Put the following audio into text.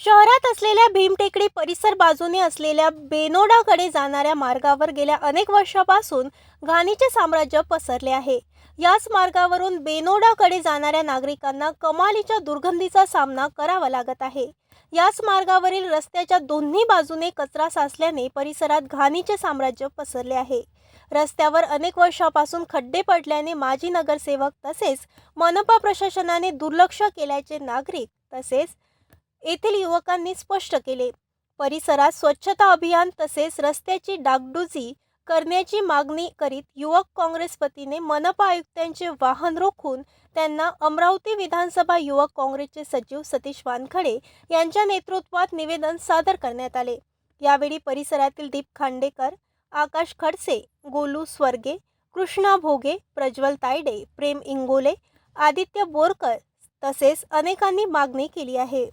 शहरात असलेल्या भीमटेकडी परिसर बाजूने असलेल्या बेनोडाकडे जाणाऱ्या मार्गावर गेल्या अनेक वर्षापासून घाणीचे साम्राज्य पसरले आहे. याच मार्गावरून बेनोडाकडे जाणाऱ्या नागरिकांना कमालीच्या दुर्गंधीचा सामना करावा लागत आहे. याच मार्गावरील रस्त्याच्या दोन्ही बाजूने कचरा साचल्याने परिसरात घाणीचे साम्राज्य पसरले आहे. रस्त्यावर अनेक वर्षापासून खड्डे पडल्याने माजी नगरसेवक तसेच मनपा प्रशासनाने दुर्लक्ष केल्याचे नागरिक तसेच येथील युवकांनी स्पष्ट केले. परिसरात स्वच्छता अभियान तसेच रस्त्याची डागडुजी करण्याची मागणी करीत युवक काँग्रेस वतीने मनपा आयुक्तांचे वाहन रोखून त्यांना अमरावती विधानसभा युवक काँग्रेसचे सचिव सतीश वानखडे यांच्या नेतृत्वात निवेदन सादर करण्यात आले. यावेळी परिसरातील दीप खांडेकर आकाश खडसे गोलू स्वर्गे कृष्णा भोगे प्रज्वल तायडे प्रेम इंगोले आदित्य बोरकर तसेच अनेकांनी मागणी केली आहे.